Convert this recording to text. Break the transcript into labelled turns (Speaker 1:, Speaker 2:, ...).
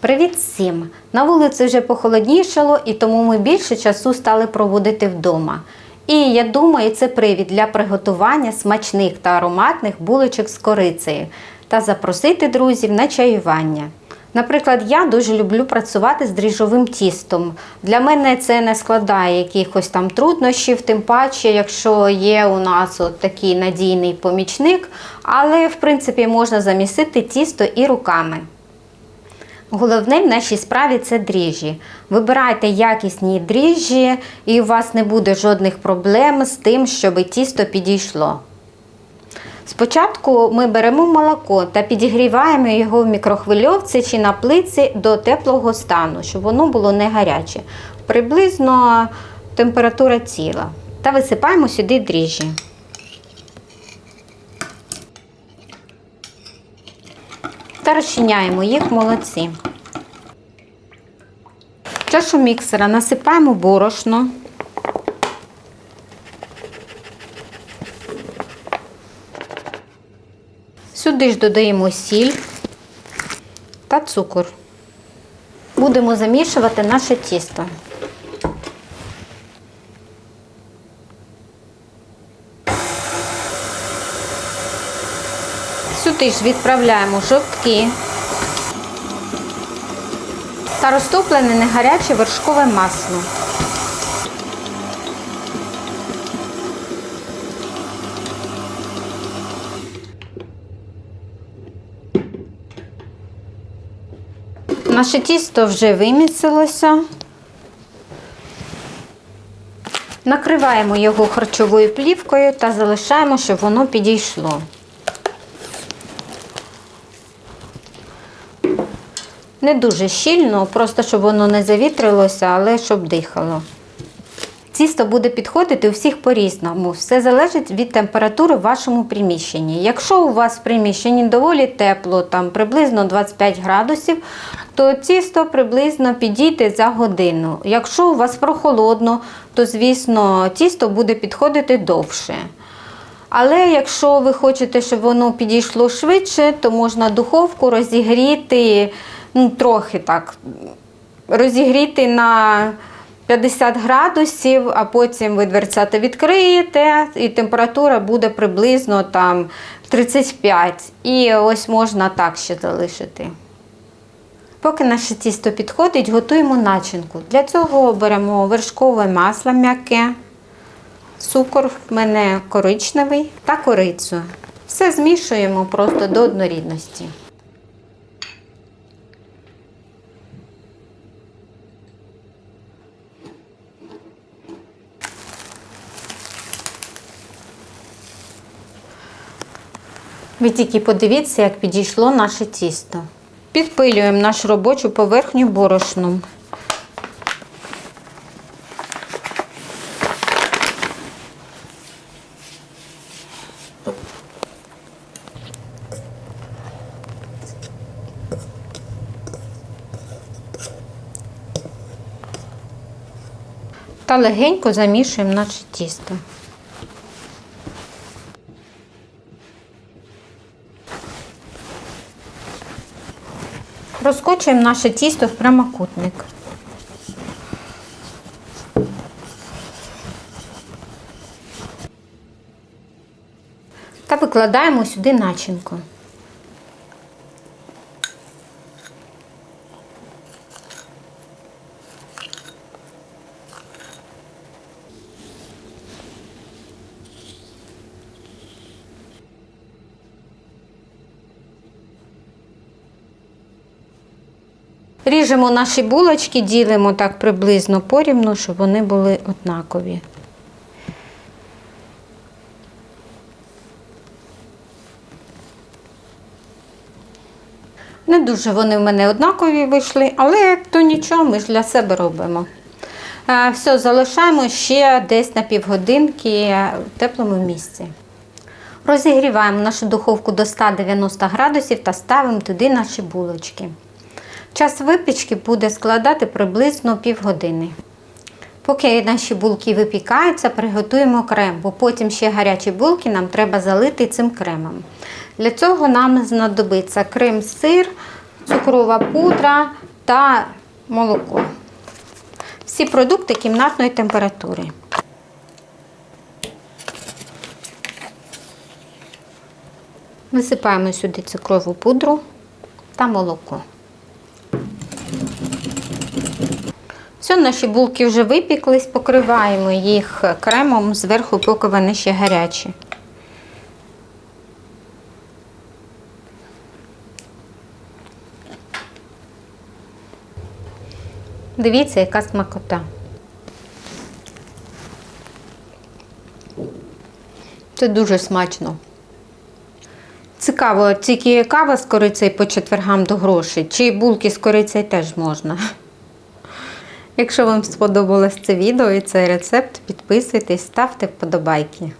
Speaker 1: Привіт всім! На вулиці вже похолоднішало, і тому ми більше часу стали проводити вдома. І я думаю, це привід для приготування смачних та ароматних булочок з корицею та запросити друзів на чаювання. Наприклад, я дуже люблю працювати з дріжджовим тістом. Для мене це не складає якихось там труднощів, тим паче, якщо є у нас от такий надійний помічник, але в принципі можна замісити тісто і руками. Головне в нашій справі це дріжджі. Вибирайте якісні дріжджі, і у вас не буде жодних проблем з тим, щоб тісто підійшло. Спочатку ми беремо молоко та підігріваємо його в мікрохвильовці чи на плиці до теплого стану, щоб воно було не гаряче. Приблизно температура тіла. Та висипаємо сюди дріжджі. Та розчиняємо їх в молоці. В чашу міксера насипаємо борошно. Сюди ж додаємо сіль та цукор. Будемо замішувати наше тісто. Сюди відправляємо жовтки та розтоплене негаряче вершкове масло. Наше тісто вже вимісилося. Накриваємо його харчовою плівкою та залишаємо, щоб воно підійшло. Не дуже щільно, просто щоб воно не завітрилося, але щоб дихало. Тісто буде підходити у всіх по-різному. Все залежить від температури в вашому приміщенні. Якщо у вас в приміщенні доволі тепло, там приблизно 25 градусів, то тісто приблизно підійде за годину. Якщо у вас прохолодно, то звісно тісто буде підходити довше. Але якщо ви хочете, щоб воно підійшло швидше, то можна духовку розігріти ну, трохи так, розігріти на 50 градусів, а потім ви дверцята відкриєте, і температура буде приблизно там 35. І ось можна так ще залишити. Поки наше тісто підходить, готуємо начинку. Для цього беремо вершкове масло м'яке, цукор в мене коричневий та корицю. Все змішуємо просто до однорідності. Ви тільки подивіться, як підійшло наше тісто. Підпилюємо нашу робочу поверхню борошном. Та легенько замішуємо наше тісто. Розкочуємо наше тісто в прямокутник. Та викладаємо сюди начинку. Ріжемо наші булочки, ділимо так приблизно порівну, щоб вони були однакові. Не дуже вони в мене однакові вийшли, але то нічого, ми ж для себе робимо. Е, Все, залишаємо ще десь на півгодинки в теплому місці. Розігріваємо нашу духовку до 190 градусів та ставимо туди наші булочки. Час випічки буде складати приблизно півгодини. Поки наші булки випікаються, приготуємо крем, бо потім ще гарячі булки нам треба залити цим кремом. Для цього нам знадобиться крем-сир, цукрова пудра та молоко. Всі продукти кімнатної температури. Висипаємо сюди цукрову пудру та молоко. Все, наші булки вже випіклись, покриваємо їх кремом зверху, поки вони ще гарячі. Дивіться, яка смакота. Це дуже смачно. Цікаво, тільки кава з корицею по четвергам до грошей, чи булки з корицею теж можна. Якщо вам сподобалось це відео і цей рецепт, підписуйтесь, ставте вподобайки.